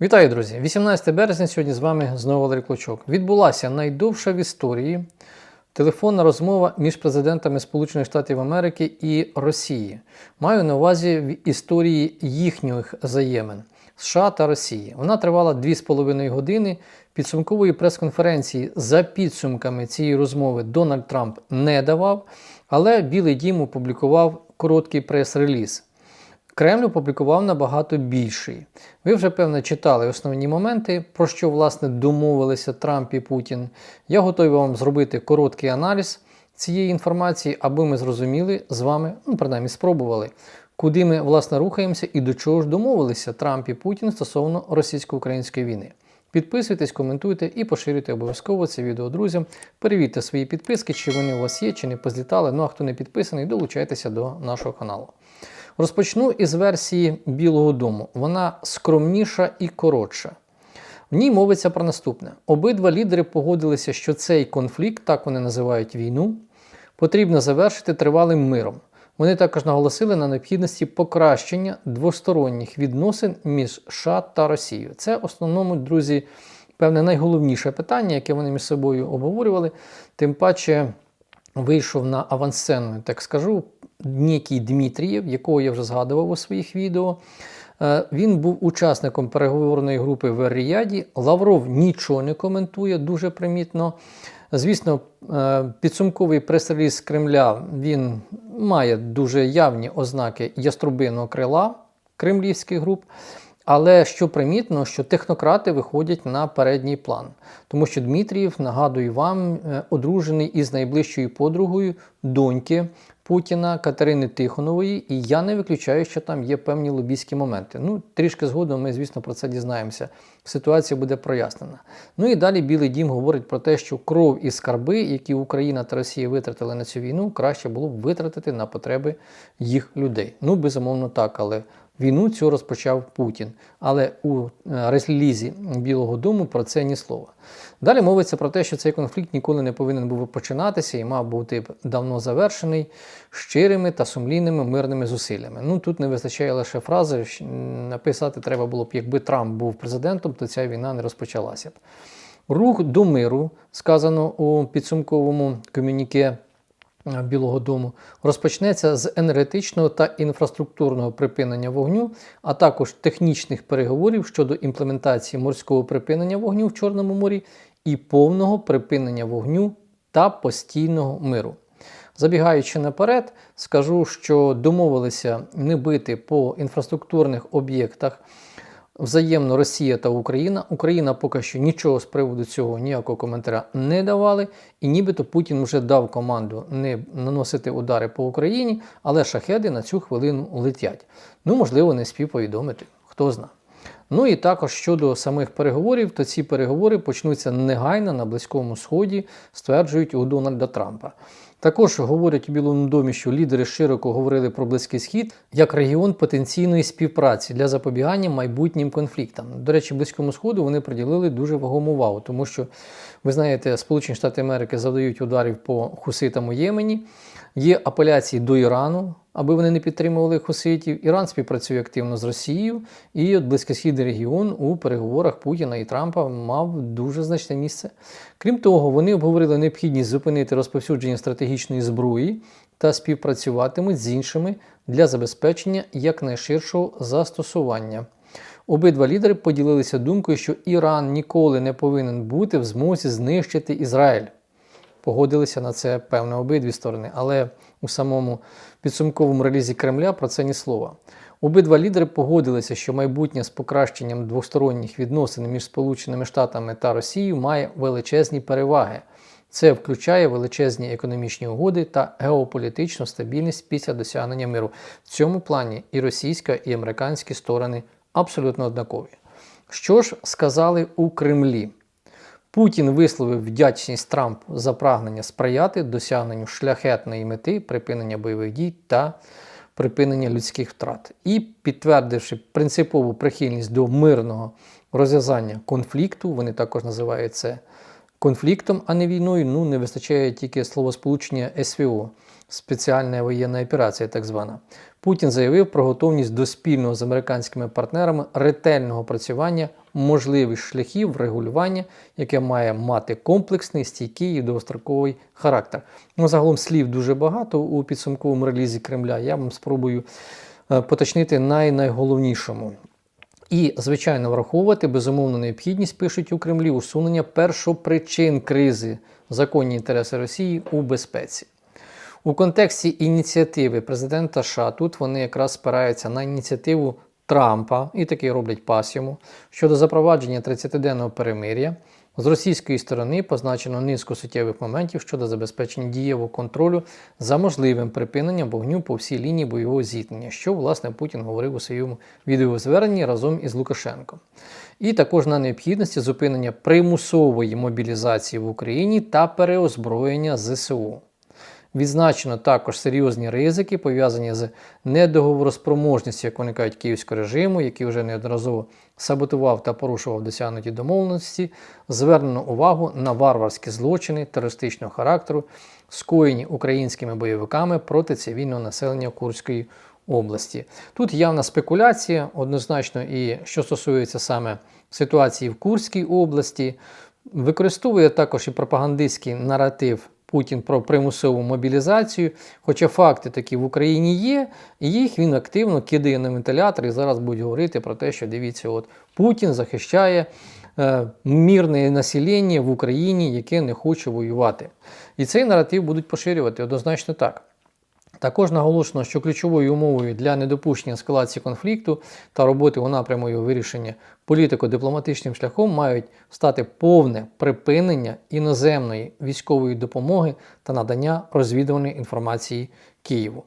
Вітаю, друзі! 18 березня сьогодні з вами знову Валерій Клочок. Відбулася найдовша в історії телефонна розмова між президентами Сполучених Штатів Америки і Росії. Маю на увазі в історії їхніх взаємин США та Росії. Вона тривала 2,5 години. Підсумкової прес-конференції за підсумками цієї розмови Дональд Трамп не давав, але Білий Дім опублікував короткий прес-реліз. Кремль опублікував набагато більший. Ви вже певно читали основні моменти, про що власне домовилися Трамп і Путін. Я готовий вам зробити короткий аналіз цієї інформації, аби ми зрозуміли з вами, ну принаймні спробували, куди ми власне рухаємося і до чого ж домовилися Трамп і Путін стосовно російсько-української війни. Підписуйтесь, коментуйте і поширюйте обов'язково це відео друзям. Перевірте свої підписки, чи вони у вас є, чи не позлітали. Ну а хто не підписаний, долучайтеся до нашого каналу. Розпочну із версії Білого Дому. Вона скромніша і коротша. В ній мовиться про наступне: обидва лідери погодилися, що цей конфлікт, так вони називають війну, потрібно завершити тривалим миром. Вони також наголосили на необхідності покращення двосторонніх відносин між США та Росією. Це в основному, друзі, певне найголовніше питання, яке вони між собою обговорювали. Тим паче вийшов на авансцену, так скажу, некий Дмитрієв, якого я вже згадував у своїх відео. Е, Він був учасником переговорної групи в Ріяді. Лавров нічого не коментує, дуже примітно. Звісно, е, підсумковий прес-реліз Кремля він має дуже явні ознаки яструбиного крила кремлівських груп. Але що примітно, що технократи виходять на передній план, тому що Дмитрієв, нагадую вам, е, одружений із найближчою подругою доньки Путіна Катерини Тихонової, і я не виключаю, що там є певні лобійські моменти. Ну, трішки згодом ми, звісно, про це дізнаємося. Ситуація буде прояснена. Ну і далі Білий Дім говорить про те, що кров і скарби, які Україна та Росія витратили на цю війну, краще було б витратити на потреби їх людей. Ну, безумовно, так, але. Війну цю розпочав Путін, але у е, релізі Білого Дому про це ні слова. Далі мовиться про те, що цей конфлікт ніколи не повинен був починатися і мав бути давно завершений щирими та сумлінними мирними зусиллями. Ну тут не вистачає лише фрази. Написати треба було б, якби Трамп був президентом, то ця війна не розпочалася б. Рух до миру, сказано у підсумковому комюніке Білого Дому розпочнеться з енергетичного та інфраструктурного припинення вогню, а також технічних переговорів щодо імплементації морського припинення вогню в Чорному морі і повного припинення вогню та постійного миру. Забігаючи наперед, скажу, що домовилися не бити по інфраструктурних об'єктах взаємно Росія та Україна. Україна поки що нічого з приводу цього ніякого коментаря не давали, і нібито Путін вже дав команду не наносити удари по Україні, але шахеди на цю хвилину летять. Ну, можливо, не спів повідомити, хто знає. Ну і також щодо самих переговорів, то ці переговори почнуться негайно на Близькому Сході, стверджують у Дональда Трампа. Також говорять у Білому домі, що лідери широко говорили про Близький Схід як регіон потенційної співпраці для запобігання майбутнім конфліктам. До речі, Близькому Сходу вони приділили дуже вагому увагу, тому що ви знаєте, Сполучені Штати Америки завдають ударів по хуситам у Ємені. Є апеляції до Ірану, аби вони не підтримували хуситів. Іран співпрацює активно з Росією, і от Близькосхідний регіон у переговорах Путіна і Трампа мав дуже значне місце. Крім того, вони обговорили необхідність зупинити розповсюдження стратегічної зброї та співпрацюватимуть з іншими для забезпечення якнайширшого застосування. Обидва лідери поділилися думкою, що Іран ніколи не повинен бути в змозі знищити Ізраїль. Погодилися на це певно обидві сторони, але у самому підсумковому релізі Кремля про це ні слова. Обидва лідери погодилися, що майбутнє з покращенням двосторонніх відносин між Сполученими Штатами та Росією має величезні переваги. Це включає величезні економічні угоди та геополітичну стабільність після досягнення миру. В цьому плані і російська, і американські сторони абсолютно однакові. Що ж сказали у Кремлі? Путін висловив вдячність Трампу за прагнення сприяти досягненню шляхетної мети припинення бойових дій та припинення людських втрат. І підтвердивши принципову прихильність до мирного розв'язання конфлікту, вони також називають це конфліктом, а не війною. Ну не вистачає тільки словосполучення СВО, спеціальна воєнна операція, так звана. Путін заявив про готовність до спільного з американськими партнерами ретельного працювання можливих шляхів врегулювання, яке має мати комплексний, стійкий і довгостроковий характер. Ну, загалом слів дуже багато у підсумковому релізі Кремля. Я вам спробую е, поточнити най найголовнішому. І, звичайно, враховувати безумовну необхідність, пишуть у Кремлі, усунення першопричин кризи законні інтереси Росії у безпеці. У контексті ініціативи президента США тут вони якраз спираються на ініціативу Трампа і таки роблять пас йому щодо запровадження 30-денного перемир'я. З російської сторони позначено низку суттєвих моментів щодо забезпечення дієвого контролю за можливим припиненням вогню по всій лінії бойового зіткнення, що власне Путін говорив у своєму відеозверненні разом із Лукашенком. І також на необхідності зупинення примусової мобілізації в Україні та переозброєння ЗСУ. Відзначено також серйозні ризики, пов'язані з недоговороспроможністю, як виникають київського режиму, який вже неодноразово саботував та порушував досягнуті домовленості. Звернено увагу на варварські злочини терористичного характеру, скоєні українськими бойовиками проти цивільного населення Курської області. Тут явна спекуляція, однозначно, і що стосується саме ситуації в Курській області, використовує також і пропагандистський наратив. Путін про примусову мобілізацію, хоча факти такі в Україні є, і їх він активно кидає на вентилятор і зараз буде говорити про те, що дивіться, от Путін захищає е, мирне населення в Україні, яке не хоче воювати. І цей наратив будуть поширювати однозначно так. Також наголошено, що ключовою умовою для недопущення ескалації конфлікту та роботи у напряму його вирішення політико-дипломатичним шляхом мають стати повне припинення іноземної військової допомоги та надання розвідувальної інформації Києву.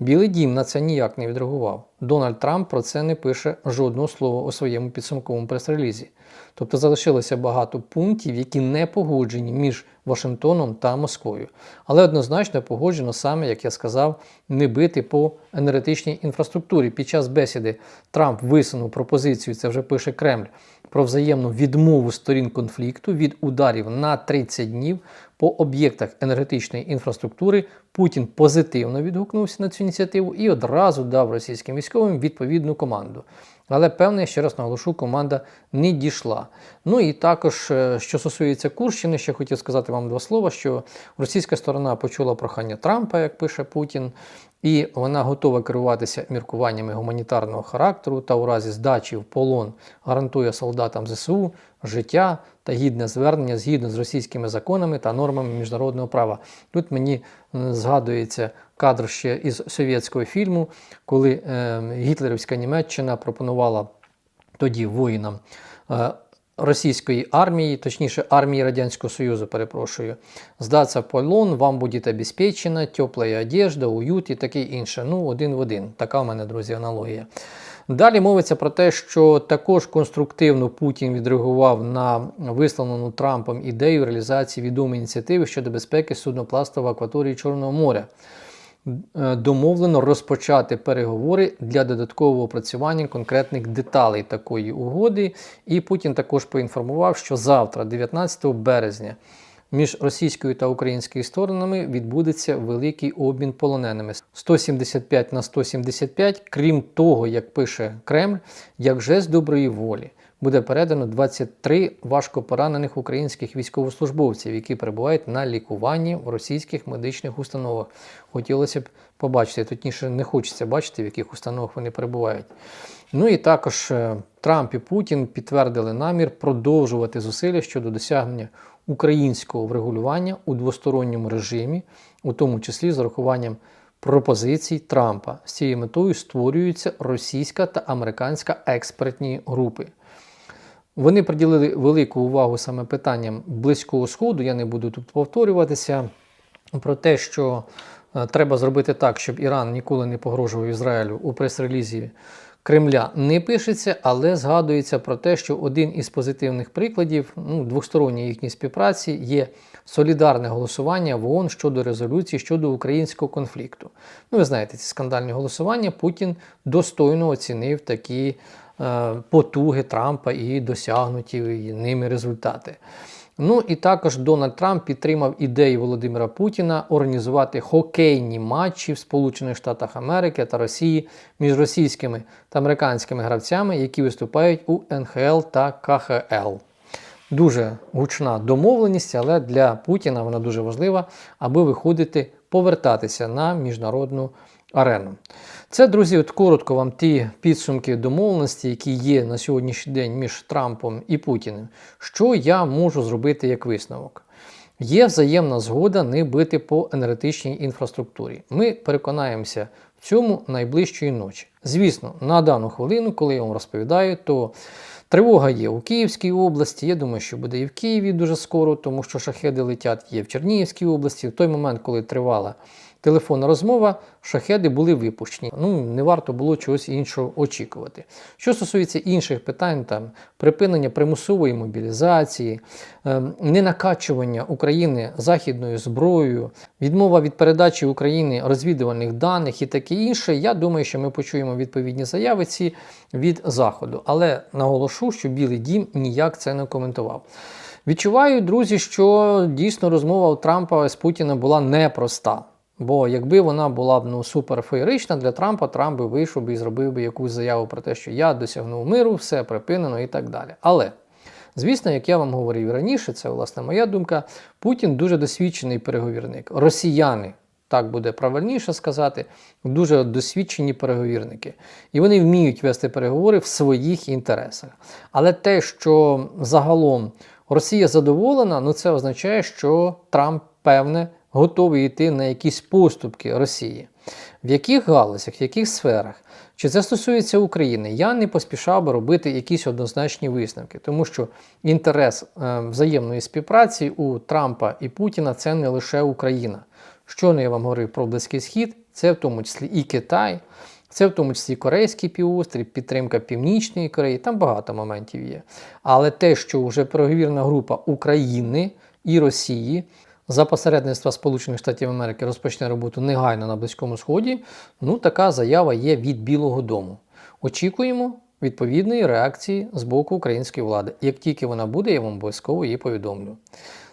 Білий дім на це ніяк не відреагував. Дональд Трамп про це не пише жодного слова у своєму підсумковому прес-релізі. Тобто залишилося багато пунктів, які не погоджені між Вашингтоном та Москвою. Але однозначно погоджено саме, як я сказав, не бити по енергетичній інфраструктурі. Під час бесіди Трамп висунув пропозицію, це вже пише Кремль, про взаємну відмову сторін конфлікту від ударів на 30 днів по об'єктах енергетичної інфраструктури. Путін позитивно відгукнувся на цю ініціативу і одразу дав російським військовим відповідну команду. Але певне, ще раз наголошу, команда не дійшла. Ну і також, е, що стосується Курщини, ще хотів сказати вам два слова: що російська сторона почула прохання Трампа, як пише Путін, і вона готова керуватися міркуваннями гуманітарного характеру та у разі здачі в полон гарантує солдатам ЗСУ життя та гідне звернення згідно з російськими законами та нормами міжнародного права. Тут мені згадується кадр ще із совєтського фільму, коли е, гітлерівська Німеччина пропонувала тоді воїнам. Е, Російської армії, точніше армії Радянського Союзу, перепрошую, здатися в полон, вам буде обезпечена, тепла одежда, уют і таке інше. Ну, один в один. Така в мене, друзі, аналогія. Далі мовиться про те, що також конструктивно Путін відреагував на висловлену Трампом ідею реалізації відомої ініціативи щодо безпеки судноплавства в акваторії Чорного моря. Е, домовлено розпочати переговори для додаткового опрацювання конкретних деталей такої угоди. І Путін також поінформував, що завтра, 19 березня, між російською та українською сторонами відбудеться великий обмін полоненими 175 на 175, крім того, як пише Кремль, як жест доброї волі буде передано 23 важкопоранених українських військовослужбовців, які перебувають на лікуванні в російських медичних установах. Хотілося б побачити, точніше, не хочеться бачити, в яких установах вони перебувають. Ну і також е, Трамп і Путін підтвердили намір продовжувати зусилля щодо досягнення українського врегулювання у двосторонньому режимі, у тому числі з урахуванням пропозицій Трампа. З цією метою створюються російська та американська експертні групи. Вони приділили велику увагу саме питанням Близького Сходу. Я не буду тут повторюватися про те, що е, треба зробити так, щоб Іран ніколи не погрожував Ізраїлю у прес-релізі Кремля не пишеться, але згадується про те, що один із позитивних прикладів ну, двосторонньої їхньої співпраці є солідарне голосування в ООН щодо резолюції щодо українського конфлікту. Ну, ви знаєте, ці скандальні голосування Путін достойно оцінив такі Е, потуги Трампа і досягнуті ними результати. Ну і також Дональд Трамп підтримав ідею Володимира Путіна організувати хокейні матчі в Сполучених Штатах Америки та Росії між російськими та американськими гравцями, які виступають у НХЛ та КХЛ. Дуже гучна домовленість, але для Путіна вона дуже важлива, аби виходити, повертатися на міжнародну арену. Це, друзі, от коротко вам ті підсумки домовленості, які є на сьогоднішній день між Трампом і Путіним. Що я можу зробити як висновок? Є взаємна згода не бити по енергетичній інфраструктурі. Ми переконаємося в цьому найближчої ночі. Звісно, на дану хвилину, коли я вам розповідаю, то тривога є у Київській області. Я думаю, що буде і в Києві дуже скоро, тому що шахеди летять є в Чернігівській області. В той момент, коли тривала телефонна розмова, шахеди були випущені. Ну, не варто було чогось іншого очікувати. Що стосується інших питань, там припинення примусової мобілізації, ем, ненакачування України західною зброєю, відмова від передачі Україні розвідувальних даних і таке інше, я думаю, що ми почуємо відповідні заяви ці від Заходу. Але наголошу, що Білий Дім ніяк це не коментував. Відчуваю, друзі, що дійсно розмова у Трампа з Путіним була непроста. Бо якби вона була б ну супер феєрична для Трампа, Трамп би вийшов би і зробив би якусь заяву про те, що я досягнув миру, все припинено і так далі. Але звісно, як я вам говорив раніше, це власне моя думка. Путін дуже досвідчений переговірник. Росіяни. Так буде правильніше сказати, дуже досвідчені переговірники. І вони вміють вести переговори в своїх інтересах. Але те, що загалом Росія задоволена, ну це означає, що Трамп певне готовий йти на якісь поступки Росії. В яких галузях, в яких сферах? Чи це стосується України? Я не поспішав би робити якісь однозначні висновки, тому що інтерес е, взаємної співпраці у Трампа і Путіна це не лише Україна. Що не я вам говорив про Близький Схід, це в тому числі і Китай, це в тому числі Корейський півострів, підтримка Північної Кореї, там багато моментів є. Але те, що вже переговірна група України і Росії за посередництва Сполучених Штатів Америки розпочне роботу негайно на Близькому Сході, ну така заява є від Білого Дому. Очікуємо відповідної реакції з боку української влади. Як тільки вона буде, я вам обов'язково її повідомлю.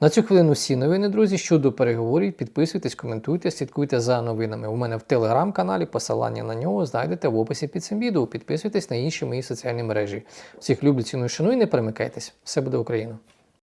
На цю хвилину всі новини, друзі, щодо переговорів. Підписуйтесь, коментуйте, слідкуйте за новинами. У мене в телеграм-каналі, посилання на нього знайдете в описі під цим відео. Підписуйтесь на інші мої соціальні мережі. Всіх люблю, ціную, шаную і не перемикайтесь. Все буде Україна!